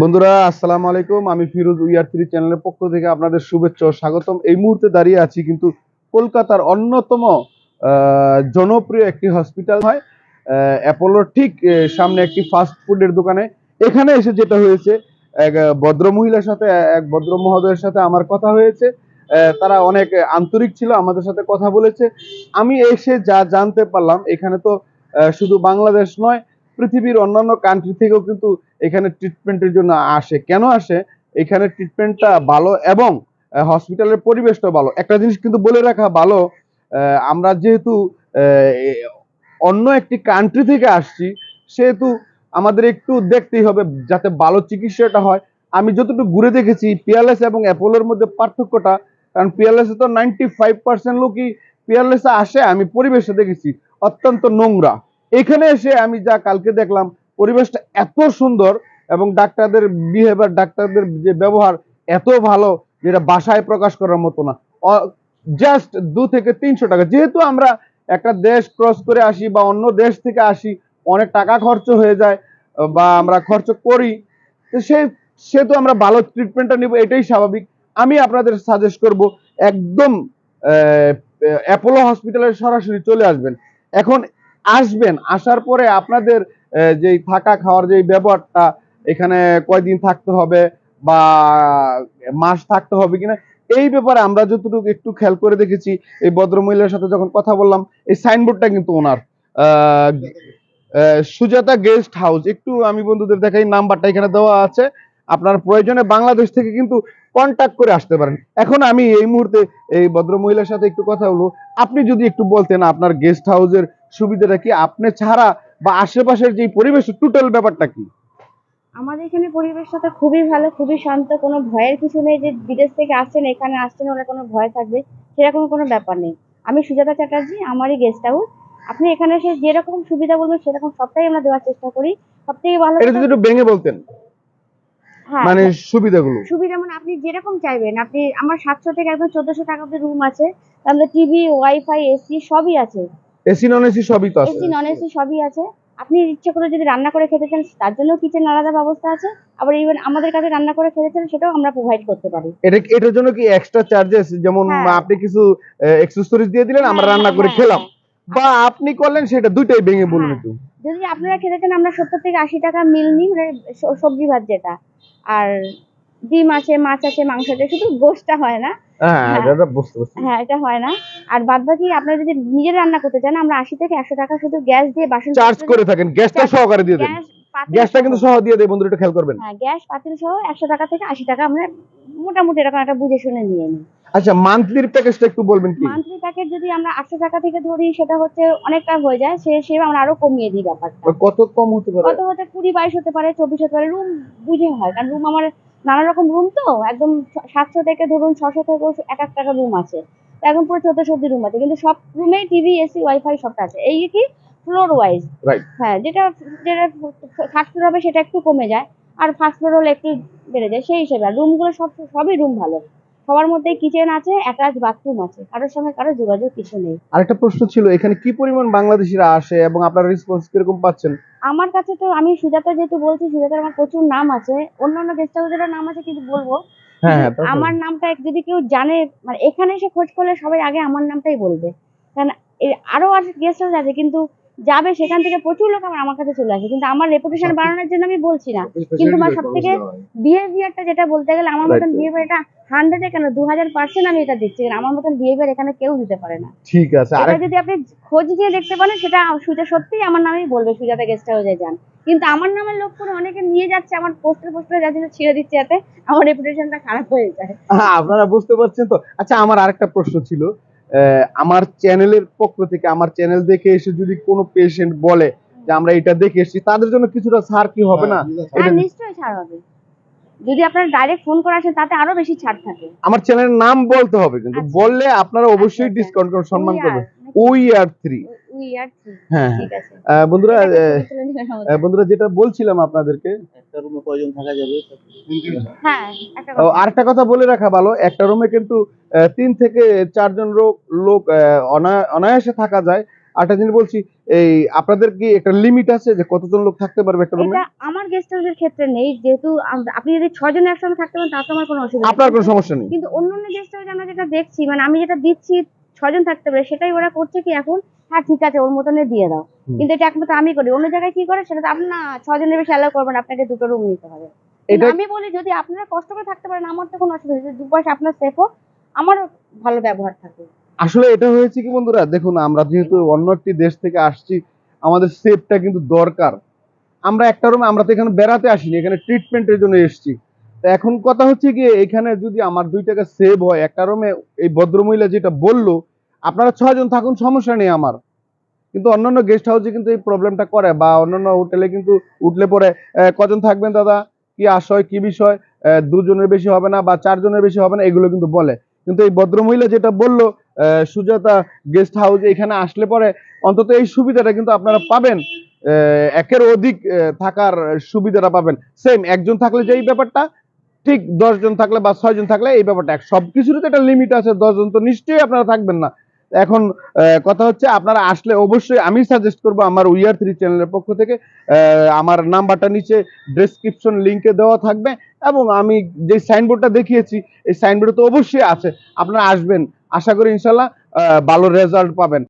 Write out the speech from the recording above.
বন্ধুরা, আসসালামু আলাইকুম। আমি ফিরোজ উইআর থ্রি চ্যানেলের পক্ষ থেকে আপনাদের শুভেচ্ছা স্বাগতম। এই মুহূর্তে দাঁড়িয়ে আছি কিন্তু কলকাতার অন্যতম জনপ্রিয় একটি হসপিটাল হয় অ্যাপোলোর ঠিক সামনে একটি ফাস্ট ফুডের দোকানে। এখানে এসে যেটা হয়েছে, এক ভদ্র মহিলার সাথে, এক ভদ্র মহোদয়ের সাথে আমার কথা হয়েছে। তারা অনেক আন্তরিক ছিল, আমাদের সাথে কথা বলেছে। আমি এসে যা জানতে পারলাম, এখানে তো শুধু বাংলাদেশ নয় পৃথিবীর অন্যান্য কান্ট্রি থেকেও কিন্তু এখানে ট্রিটমেন্টের জন্য আসে। কেন আসে? এখানে ট্রিটমেন্টটা ভালো এবং হসপিটালের পরিবেশটা ভালো। একটা জিনিস কিন্তু বলে রাখা ভালো আমরা যেহেতু অন্য একটি কান্ট্রি থেকে আসছি, সেহেতু আমাদের একটু দেখতেই হবে যাতে ভালো চিকিৎসাটা হয়। আমি যতটুকু ঘুরে দেখেছি পিয়ারলেস এবং অ্যাপোলোর মধ্যে পার্থক্যটা, কারণ পিয়ারলেসে তো নাইনটি ফাইভ পার্সেন্ট লোকই পিয়ারলেসে আসে, আমি পরিবেশে দেখেছি, অত্যন্ত নোংরা। এখানে এসে আমি যা কালকে দেখলাম, পরিবেশটা এত সুন্দর এবং ডাক্তারদের বিহেভিয়ার ডাক্তারদের যে ব্যবহার এত ভালো যেটা বাসায় প্রকাশ করার মতো না। জাস্ট দু থেকে তিনশো টাকা। যেহেতু আমরা একটা দেশ ক্রস করে আসি বা অন্য দেশ থেকে আসি, অনেক টাকা খরচ হয়ে যায় বা আমরা খরচ করি, তো সে সেহেতু আমরা ভালো ট্রিটমেন্টটা নিব, এটাই স্বাভাবিক। আমি আপনাদের সাজেস্ট করব, একদম অ্যাপোলো হসপিটালে সরাসরি চলে আসবেন। এখন আসবেন, আসার পরে আপনাদের যেই থাকা খাওয়ার যেই ব্যবহারটা এখানে কয়দিন থাকতে হবে বা মাস থাকতে হবে কিনা, এই ব্যাপারে আমরা যতটুকু একটু খেয়াল করে দেখেছি, এই ভদ্রমহিলার সাথে যখন কথা বললাম, এই সাইনবোর্ডটা কিন্তু ওনার। সুজাতা গেস্ট হাউস একটু আমি বন্ধুদের দেখাই, নাম্বারটা এখানে দেওয়া আছে। আপনার প্রয়োজনে বাংলাদেশ থেকে কিন্তু কন্টাক্ট করে আসতে পারেন। এখন আমি এই মুহূর্তে এই ভদ্রমহিলার সাথে একটু কথা বলব। আপনি যদি একটু বলতেন আপনার গেস্ট হাউসের সুবিধাটা কি? আপনি ছাড়া বা আশেপাশের যে পরিবেশ টোটাল ব্যাপারটা কি? আমাদের এখানে পরিবেশটা তো খুবই ভালো খুবই শান্ত কোনো ভয়ের কিছু নেই যে বিদেশ থেকে আসছেন এখানে আসছেন ওরা কোনো ভয় থাকবে সেরকম কোনো ব্যাপার নেই। আমি সুজাতা চ্যাটার্জি আমারই গেস্ট হাউস আপনি এখানে এসে যেরকম সুবিধা বলবেন সেরকম সবটাই আমরা দেওয়ার চেষ্টা করি। সব থেকে ভালো এটা যদি একটু ভেঙে বলতেন। হ্যাঁ। মানে সুবিধাগুলো। সুবিধা মানে আপনি যেরকম চাইবেন। আপনি আমার সাতশো থেকে একদম চোদ্দশো টাকা অব্দি রুম আছে। আমাদের টিভি ওয়াইফাই এসি সবই আছে। এসি নন এসি সবই তো আছে। এসি নন এসি সবই আছে। আপনি ইচ্ছে করে যদি রান্না করে খেতে চান তার জন্য কিচেন আলাদা ব্যবস্থা আছে। আবার ইভেন আমাদের কাছে রান্না করে খেতে চান সেটাও আমরা প্রোভাইড করতে পারি। এটা এটার জন্য কি এক্সট্রা চার্জেস যেমন হ্যাঁ। আপনি কিছু এক্সেসরিজ দিয়ে দিলেন আমরা হ্যাঁ, রান্না করে হ্যাঁ, খেলাম। বা আপনি করলেন সেটা দুইটাই ভেঙে বলুন। একটু। যদি আপনারা খেতে চান আমরা সত্তর থেকে আশি টাকা মিল নিই মানে সবজি ভাত যেটা। আর ডিম আছে মাছ আছে মাংস আছে শুধু গোশটা হয় না। হ্যাঁ হ্যাঁ। এটা হ্যাঁ এটা না। আর বাদ বাকি আপনারা যদি নিজের রান্না করতে চান আমরা আশি থেকে একশো টাকা শুধু গ্যাস দিয়ে বাসন চার্জ করে থাকেন। গ্যাসটা সহকারে দিয়ে দেন। গ্যাসটা কিন্তু সহ। দিয়ে দেয় বন্ধুরা একটু খেয়াল করবেন। হ্যাঁ গ্যাস পাতিল সহ একশো টাকা থেকে আশি টাকা আমরা মোটামুটি এরকম একটা বুঝে শুনে নিয়ে নিই। আচ্ছা মান্থলির প্যাকেজটা একটু বলবেন কি? মান্থলি প্যাকেজ যদি আমরা আটশো টাকা থেকে ধরি সেটা হচ্ছে অনেকটা হয়ে যায়। সে সে আমরা আরও কমিয়ে দিই ব্যাপারটা। কত কম হতে পারে? কত হতে? কুড়ি বাইশ হতে পারে চব্বিশ হতে পারে। রুম বুঝে হয়। কারণ রুম আমার নানা রকম রুম তো একদম সাতশো থেকে ধরুন ছশো থেকে এক এক টাকা রুম আছে। এখন পুরো চোদ্দশো অব্দি রুম আছে কিন্তু সব রুমে টিভি এসি ওয়াইফাই সবটা আছে। এই কি? ফ্লোর ওয়াইজ হ্যাঁ যেটা যেটা থার্ড ফ্লোর হবে সেটা একটু কমে যায় আর ফার্স্ট ফ্লোর হলে একটু বেড়ে যায় সেই হিসেবে। আর রুমগুলো সব সবই রুম ভালো। সবার মধ্যে কিচেন আছে অ্যাটাচ বাথরুম আছে। কারোর সঙ্গে কারোর যোগাযোগ কিছু নেই। আরেকটা প্রশ্ন ছিল এখানে কি পরিমাণ বাংলাদেশিরা আসে এবং আপনারা রেসপন্স কীরকম পাচ্ছেন? আমার কাছে তো আমি সুজাতা যেহেতু বলছি সুজাতার আমার প্রচুর নাম আছে। অন্যান্য গেস্ট হাউসেরও নাম আছে কিন্তু বলব। হ্যাঁ হ্যাঁ আমার নামটা যদি কেউ জানে মানে এখানে এসে খোঁজ করলে সবাই আগে আমার নামটাই বলবে। কারণ আরও আর গেস্ট হাউস আছে কিন্তু যাবে সেখান থেকে প্রচুর লোক আমার আমার কাছে চলে আসে। কিন্তু আমার রেপুটেশন বাড়ানোর জন্য আমি বলছি না। কিন্তু আমার সব থেকে বিহেভিয়ারটা যেটা বলতে গেলে আমার মতন. বিহেভিয়ারটা হান্ড্রেডে কেন? দু হাজার পার্সেন্ট আমি এটা দিচ্ছি কারণ আমার মতন বিহেভিয়ার এখানে কেউ দিতে পারে না। ঠিক আছে এটা যদি আপনি খোঁজ নিয়ে দেখতে পারেন সেটা সুজা সত্যিই আমার নামেই বলবে সুজাতা গেস্ট হাউসে যান। কিন্তু আমার নামের লোক করে অনেকে নিয়ে যাচ্ছে আমার পোস্টার পোস্টারে যাচ্ছে তো ছিঁড়ে দিচ্ছে যাতে আমার রেপুটেশনটা খারাপ হয়ে যায়। হ্যাঁ, আপনারা বুঝতে পারছেন তো? আচ্ছা আমার আরেকটা প্রশ্ন ছিল। আমার চ্যানেলের পক্ষ থেকে আমার চ্যানেল দেখে এসে যদি কোনো পেশেন্ট বলে যে আমরা এটা দেখে এসেছি তাদের জন্য কিছুটা ছাড় কি হবে না? হ্যাঁ নিশ্চয়ই ছাড় হবে। যদি আপনারা ডাইরেক্ট ফোন করে আসেন তাতে আরও বেশি ছাড় থাকে। আমার চ্যানেলের নাম বলতে হবে কিন্তু আচ্ছা। বললে আপনারা অবশ্যই আচ্ছা, ডিসকাউন্ট করে সম্মান করবেন। আর থ্রি হ্যাঁ ঠিক আছে। হ্যাঁ। বন্ধুরা বন্ধুরা যেটা বলছিলাম আপনাদেরকে একটা রুমে কয়জন থাকা যাবে? হ্যাঁ কথা। আরেকটা কথা বলে রাখা ভালো একটা রুমে কিন্তু আহ, তিন থেকে চারজন লোক লোক অনায়াসে থাকা যায়। আরেকটা জিনিস বলছি এই আপনাদের কি একটা লিমিট আছে যে কতজন লোক থাকতে পারবে একটা রুমে আমার গেস্ট হাউসের ক্ষেত্রে নেই যেহেতু আপনি যদি ছজন একসঙ্গে থাকতে পারেন তাতে আমার কোনো অসুবিধা আপনার কোনো সমস্যা নেই। কিন্তু অন্য অন্য গেস্ট হাউসে আমরা যেটা দেখছি মানে আমি যেটা দিচ্ছি ছজন থাকতে পারে সেটাই ওরা করছে কি এখন? হ্যাঁ ঠিক আছে ওর মতনে দিয়ে দাও। কিন্তু এটা একমাত্র আমি করি। অন্য জায়গায় কি করে? সেটা তো আপনি না ছজনের বেশি অ্যালাউ করবেন আপনাকে দুটো রুম নিতে হবে। আমি বলি যদি আপনারা কষ্ট করে থাকতে পারেন আমার তো কোনো অসুবিধা নেই। দু পয়সা আপনার সেফও আমারও ভালো ব্যবহার থাকে। আসলে এটা হয়েছে কি বন্ধুরা দেখুন আমরা যেহেতু অন্য একটি দেশ থেকে আসছি আমাদের সেফটা কিন্তু দরকার। আমরা একটা রুমে আমরা তো এখানে বেড়াতে আসিনি এখানে ট্রিটমেন্টের জন্য এসেছি। এখন কথা হচ্ছে কি, এখানে যদি আমার দুই টাকা সেভ হয়, একটা রুমে এই ভদ্রমহিলা যেটা বলল, আপনারা ছয়জন থাকুন, সমস্যা নেই আমার। কিন্তু অন্যান্য গেস্ট হাউসে কিন্তু এই প্রবলেমটা করে, বা অন্যান্য হোটেলে কিন্তু উঠলে পরে কজন থাকবেন দাদা? কি আশয় কি বিষয়? দুজনের বেশি হবে না, বা চারজনের বেশি হবে না, এগুলো কিন্তু বলে। কিন্তু এই ভদ্রমহিলা যেটা বলল সুজাতা গেস্ট হাউস এখানে আসলে পরে অন্তত এই সুবিধাটা কিন্তু আপনারা পাবেন। একের অধিক থাকার সুবিধাটা পাবেন। সেম একজন থাকলে যে এই ব্যাপারটা ঠিক দশজন থাকলে বা ছয়জন থাকলে এই ব্যাপারটা এক। সবকিছুরই তো একটা লিমিট আছে, দশজন তো নিশ্চয়ই আপনারা থাকবেন না। এখন কথা হচ্ছে আপনারা আসলে অবশ্যই আমি সাজেস্ট করব আমার উইয়ার থ্রি চ্যানেলের পক্ষ থেকে আমার নাম্বারটা নিচে ডেসক্রিপশন লিংকে দেওয়া থাকবে এবং আমি যে সাইনবোর্ডটা দেখিয়েছি, এই সাইনবোর্ডে তো অবশ্যই আছে। আপনারা আসবেন, আশা করি ইনশাল্লাহ ভালো রেজাল্ট পাবেন।